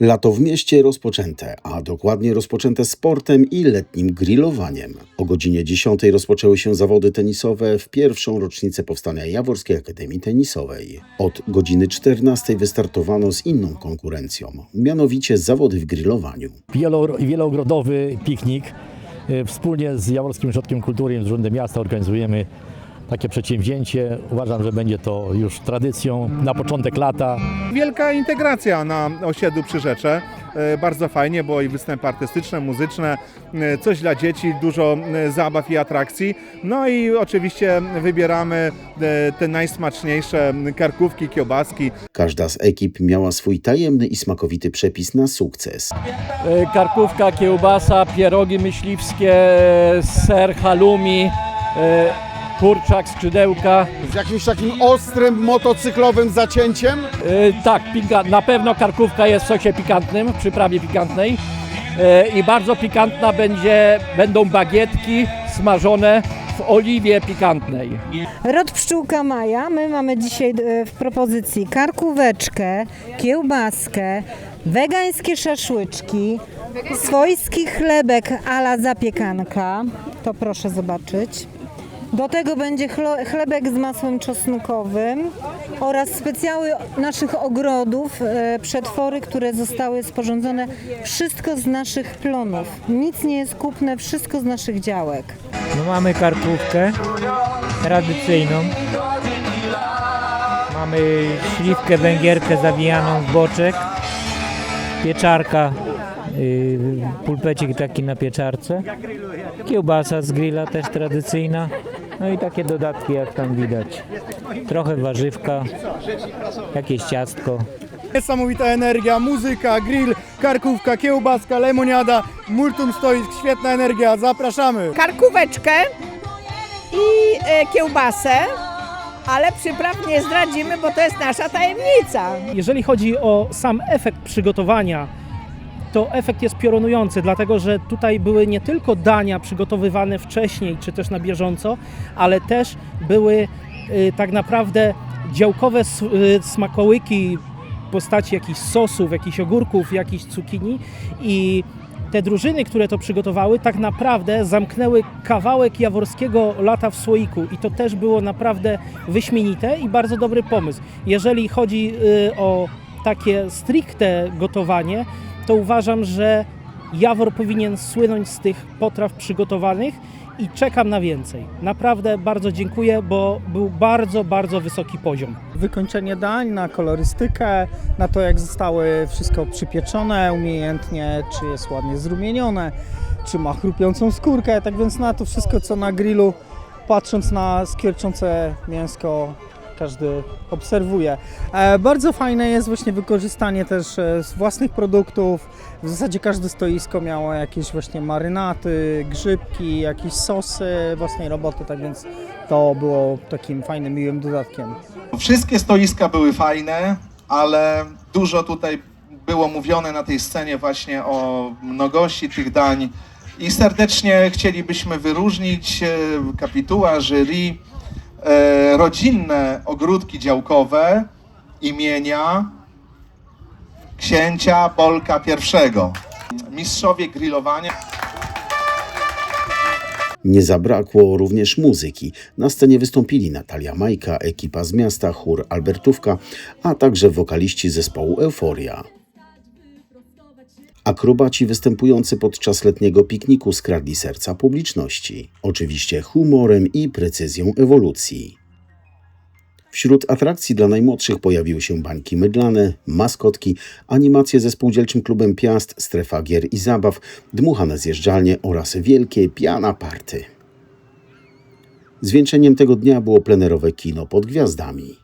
Lato w mieście rozpoczęte, a dokładnie rozpoczęte sportem i letnim grillowaniem. O godzinie 10 rozpoczęły się zawody tenisowe w pierwszą rocznicę powstania Jaworskiej Akademii Tenisowej. Od godziny 14 wystartowano z inną konkurencją, mianowicie zawody w grillowaniu. Wielo, wielogrodowy piknik. Y, Wspólnie z Jaworskim Ośrodkiem Kultury i z Urzędem Miasta organizujemy takie przedsięwzięcie. Uważam, że będzie to już tradycją na początek lata. Wielka integracja na osiedlu przy rzece. E, Bardzo fajnie, bo i występy artystyczne, muzyczne, e, coś dla dzieci, dużo e, zabaw i atrakcji. No i oczywiście wybieramy te najsmaczniejsze karkówki, kiełbaski. Każda z ekip miała swój tajemny i smakowity przepis na sukces. Karkówka, kiełbasa, pierogi myśliwskie, ser, halloumi, y, kurczak, skrzydełka. Z jakimś takim ostrym, motocyklowym zacięciem. Y, Tak, pika, na pewno karkówka jest w sosie pikantnym, w przyprawie pikantnej. Y, I bardzo pikantna będzie, będą bagietki smażone w oliwie pikantnej. Rod Pszczółka Maja. My mamy dzisiaj e, w propozycji karkóweczkę, kiełbaskę, wegańskie szaszłyczki, swojski chlebek ala zapiekanka. To proszę zobaczyć. Do tego będzie chlebek z masłem czosnkowym oraz specjały naszych ogrodów, e, przetwory, które zostały sporządzone. Wszystko z naszych plonów. Nic nie jest kupne, wszystko z naszych działek. No mamy karkówkę tradycyjną. Mamy śliwkę węgierkę zawijaną w boczek. Pieczarka, yy, pulpecik taki na pieczarce. Kiełbasa z grilla też tradycyjna. No i takie dodatki jak tam widać. Trochę warzywka, jakieś ciastko. Niesamowita energia, muzyka, grill, karkówka, kiełbaska, lemoniada, multum stoisk, świetna energia, zapraszamy. karkóweczkę i e, kiełbasę, ale przypraw nie zdradzimy, bo to jest nasza tajemnica. Jeżeli chodzi o sam efekt przygotowania, to efekt jest piorunujący, dlatego że tutaj były nie tylko dania przygotowywane wcześniej, czy też na bieżąco, ale też były y, tak naprawdę działkowe y, smakołyki w postaci jakichś sosów, jakichś ogórków, jakichś cukinii i te drużyny, które to przygotowały, tak naprawdę zamknęły kawałek jaworskiego lata w słoiku i to też było naprawdę wyśmienite i bardzo dobry pomysł. Jeżeli chodzi y, o takie stricte gotowanie, to uważam, że Jawor powinien słynąć z tych potraw przygotowanych i czekam na więcej. Naprawdę bardzo dziękuję, bo był bardzo, bardzo wysoki poziom. wykończenie dań, na kolorystykę, na to jak zostały wszystko przypieczone umiejętnie, czy jest ładnie zrumienione, czy ma chrupiącą skórkę, tak więc na to wszystko co na grillu, patrząc na skwierczące mięsko, każdy obserwuje. E, bardzo fajne jest właśnie wykorzystanie też e, własnych produktów. W zasadzie każde stoisko miało jakieś właśnie marynaty, grzybki, jakieś sosy własnej roboty, tak więc to było takim fajnym, miłym dodatkiem. Wszystkie stoiska były fajne, ale dużo tutaj było mówione na tej scenie właśnie o mnogości tych dań i serdecznie chcielibyśmy wyróżnić e, kapituła, jury, rodzinne ogródki działkowe imienia księcia Bolka I. Mistrzowie grillowania. Nie zabrakło również muzyki. Na scenie wystąpili Natalia Majka, ekipa z miasta, chór Albertówka, a także wokaliści zespołu Euforia. Akrobaci występujący podczas letniego pikniku skradli serca publiczności. Oczywiście humorem i precyzją ewolucji. Wśród atrakcji dla najmłodszych pojawiły się bańki mydlane, maskotki, animacje ze spółdzielczym klubem Piast, strefa gier i zabaw, dmuchane zjeżdżalnie oraz wielkie piana party. Zwieńczeniem tego dnia było plenerowe kino pod gwiazdami.